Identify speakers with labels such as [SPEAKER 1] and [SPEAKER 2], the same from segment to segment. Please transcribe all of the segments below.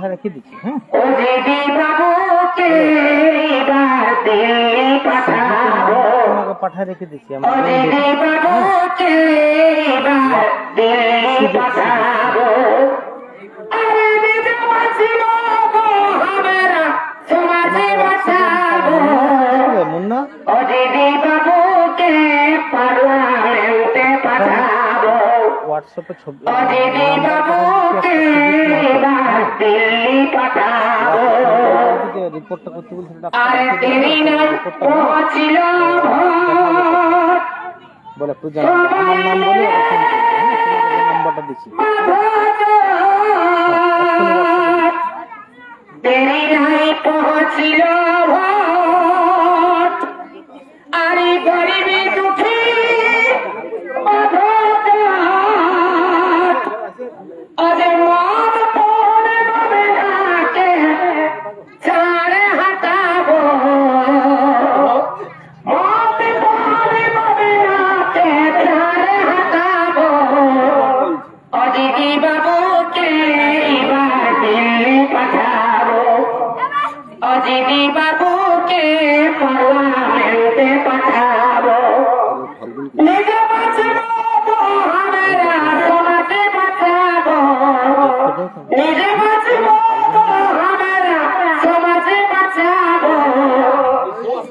[SPEAKER 1] মাথায় রেখে দিচ্ছি পাঠায় রেখে দিচ্ছি আমার হোয়াটসঅ্যাপে ছবি রিপোর্টটা করতে বলছিল বলে একটু নাম্বারটা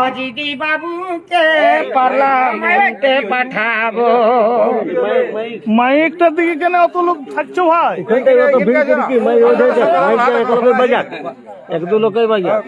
[SPEAKER 2] অজিদি বাবুকে পার্লামেন্টে পাঠাবো
[SPEAKER 3] মাইকটার দিকে কেন অত লোক থাকছো ভাই
[SPEAKER 1] এক দু লোকের বাজার